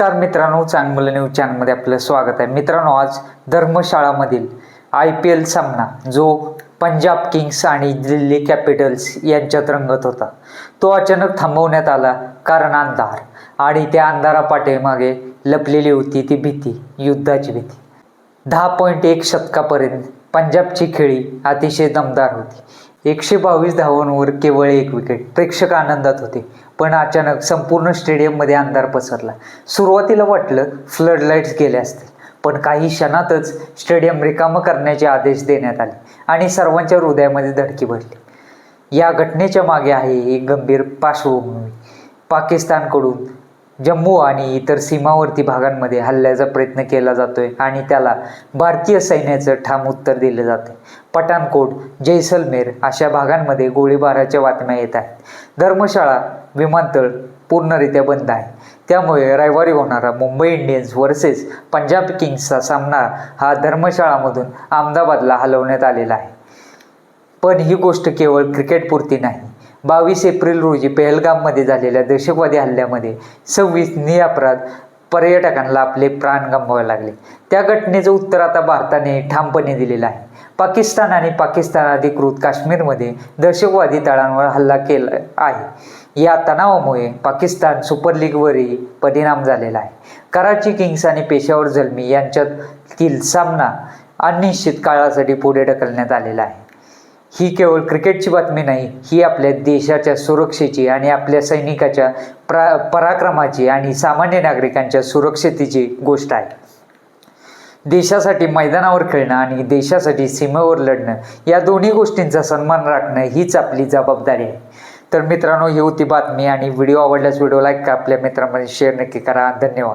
नमस्कार मित्रांनो चांगलं न्यूज चॅनलमध्ये आपलं स्वागत आहे. मित्रांनो आज धर्मशाळामधील आय पी एल सामना जो पंजाब किंग्स आणि दिल्ली कॅपिटल्स यांच्यात रंगत होता तो अचानक थांबवण्यात आला कारण अंधार आणि त्या अंधारा पाठीमागे लपलेली होती ती भीती युद्धाची भीती. दहा पॉईंट एक शतकापर्यंत पंजाबची खेळी अतिशय दमदार होती. एकशे बावीस धावांवर केवळ एक विकेट प्रेक्षक आनंदात होते. पण अचानक संपूर्ण स्टेडियममध्ये अंधार पसरला. सुरुवातीला वाटलं फ्लड लाईट्स गेले असतील. पण काही क्षणातच स्टेडियम रिकामं करण्याचे आदेश देण्यात आले आणि सर्वांच्या हृदयामध्ये धडकी भरली. या घटनेच्या मागे आहे एक गंभीर पार्श्वभूमी. पाकिस्तानकडून जम्मू आणि इतर सीमावर्ती भागांमध्ये हल्ल्याचा प्रयत्न केला जातोय आणि त्याला भारतीय सैन्याचं ठाम उत्तर दिलं जाते पठाणकोट जैसलमेर अशा भागांमध्ये गोळीबाराच्या बातम्या येत आहेत. धर्मशाळा विमानतळ पूर्णरित्या बंद आहे. त्यामुळे रविवारी होणारा मुंबई इंडियन्स वर्सेस पंजाब किंग्सचा सामना हा धर्मशाळामधून अहमदाबादला हलवण्यात आलेला आहे. पण ही गोष्ट केवळ क्रिकेटपुरती नाही बावीस एप्रिल रोजी पेहलगाममध्ये झालेल्या दहशतवादी हल्ल्यामध्ये सव्वीस निरपराध पर्यटकांना आपले प्राण गमवावे लागले. त्या घटनेचं उत्तर आता भारताने ठामपणे दिलेलं आहे. पाकिस्तान आणि पाकिस्तान अधिकृत काश्मीरमध्ये दहशतवादी तळांवर हल्ला केला आहे. या तणावामुळे पाकिस्तान सुपर लीगवरही परिणाम झालेला आहे. कराची किंग्स आणि पेशावर जलमी यांच्यातील सामना अनिश्चित काळासाठी पुढे ढकलण्यात आलेला आहे. ही केवळ क्रिकेटची बातमी नाही ही आपल्या देशाच्या सुरक्षेची आणि आपल्या सैनिकाच्या प्रा पराक्रमाची आणि सामान्य नागरिकांच्या सुरक्षितेची गोष्ट आहे. देशासाठी मैदानावर खेळणं आणि देशासाठी सीमेवर लढणं या दोन्ही गोष्टींचा सन्मान राखणं हीच आपली जबाबदारी आहे. तर मित्रांनो ही होती बातमी आणि व्हिडिओ आवडल्यास व्हिडिओ लाईक का आपल्या मित्रांमध्ये शेअर नक्की करा. धन्यवाद.